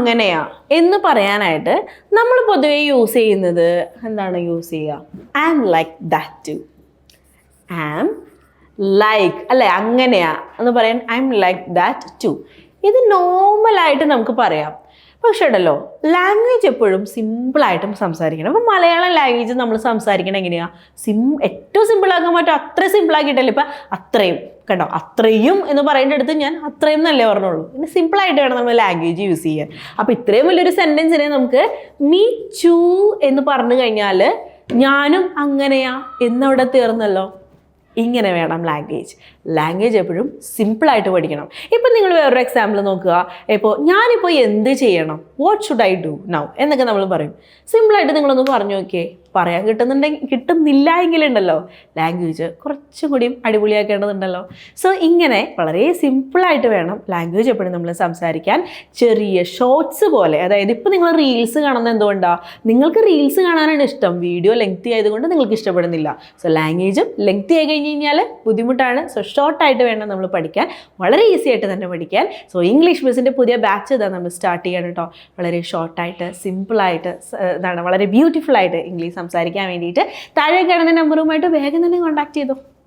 അങ്ങനെയാ. എന്ന് പറയാനായിട്ട് നമ്മൾ പൊതുവെ യൂസ് ചെയ്യുന്നത് എന്താണ് യൂസ് ചെയ്യുക? ആം like that to am like അല്ലെ അങ്ങനെയാ എന്ന് പറയാൻ I M like that to ഇത് നോർമലായിട്ട് നമുക്ക് പറയാം. പക്ഷേ ഉണ്ടല്ലോ ലാംഗ്വേജ് എപ്പോഴും സിമ്പിളായിട്ടും സംസാരിക്കണം. അപ്പം മലയാളം ലാംഗ്വേജ് നമ്മൾ സംസാരിക്കണം എങ്ങനെയാണ് സിം ഏറ്റവും സിമ്പിളാക്കാൻ പറ്റും അത്ര സിമ്പിളാക്കിയിട്ടല്ലേ ഇപ്പം അത്രയും കണ്ടോ? അത്രയും എന്ന് പറയേണ്ട അടുത്ത് ഞാൻ അത്രയും എന്നല്ലേ പറഞ്ഞുള്ളൂ. പിന്നെ സിമ്പിളായിട്ട് വേണം നമ്മൾ ലാംഗ്വേജ് യൂസ് ചെയ്യാൻ. അപ്പോൾ ഇത്രയും വലിയൊരു സെന്റൻസിനെ നമുക്ക് മീ ചൂ എന്ന് പറഞ്ഞു കഴിഞ്ഞാൽ ഞാനും അങ്ങനെയാ എന്നവിടെ തീർന്നല്ലോ. ഇങ്ങനെ വേണം ലാംഗ്വേജ് ലാംഗ്വേജ് എപ്പോഴും സിമ്പിളായിട്ട് പഠിക്കണം. ഇപ്പം നിങ്ങൾ വേറൊരു എക്സാമ്പിൾ നോക്കുക. ഇപ്പോൾ ഞാനിപ്പോൾ എന്ത് ചെയ്യണം? What should I do now എന്നൊക്കെ നമ്മൾ പറയും. സിമ്പിളായിട്ട് നിങ്ങളൊന്ന് പറഞ്ഞു നോക്കിയേ. പറയാൻ കിട്ടുന്നുണ്ടെങ്കിൽ കിട്ടുന്നില്ല എങ്കിലുണ്ടല്ലോ. ലാംഗ്വേജ് കുറച്ചും കൂടിയും അടിപൊളിയാക്കേണ്ടതുണ്ടല്ലോ. സോ ഇങ്ങനെ വളരെ സിമ്പിളായിട്ട് വേണം ലാംഗ്വേജ് എപ്പോഴും നമ്മൾ സംസാരിക്കാൻ. ചെറിയ ഷോർട്സ് പോലെ അതായത് ഇപ്പോൾ നിങ്ങൾ റീൽസ് കാണുന്നത് എന്തുകൊണ്ടാണ് നിങ്ങൾക്ക് റീൽസ് കാണാനാണ് ഇഷ്ടം. വീഡിയോ ലെങ്തി ആയതുകൊണ്ട് നിങ്ങൾക്ക് ഇഷ്ടപ്പെടുന്നില്ല. സോ ലാംഗ്വേജും ലെങ്തി ആയി കഴിഞ്ഞ് കഴിഞ്ഞാൽ ബുദ്ധിമുട്ടാണ്. സോ ഷോർട്ടായിട്ട് വേണം നമ്മൾ പഠിക്കാൻ. വളരെ ഈസി ആയിട്ട് തന്നെ പഠിക്കാൻ. സോ ഇംഗ്ലീഷ് ബസ്സിന്റെ പുതിയ ബാച്ച് ഇതാണ് നമ്മൾ സ്റ്റാർട്ട് ചെയ്യണം കേട്ടോ വളരെ ഷോർട്ടായിട്ട് സിമ്പിളായിട്ട് ഇതാണ്. വളരെ ബ്യൂട്ടിഫുൾ ആയിട്ട് ഇംഗ്ലീഷ് സംസാരിക്കാൻ വേണ്ടിയിട്ട് താഴെ കിടന്ന നമ്പറുമായിട്ട് വേഗം തന്നെ കോൺടാക്ട് ചെയ്തു.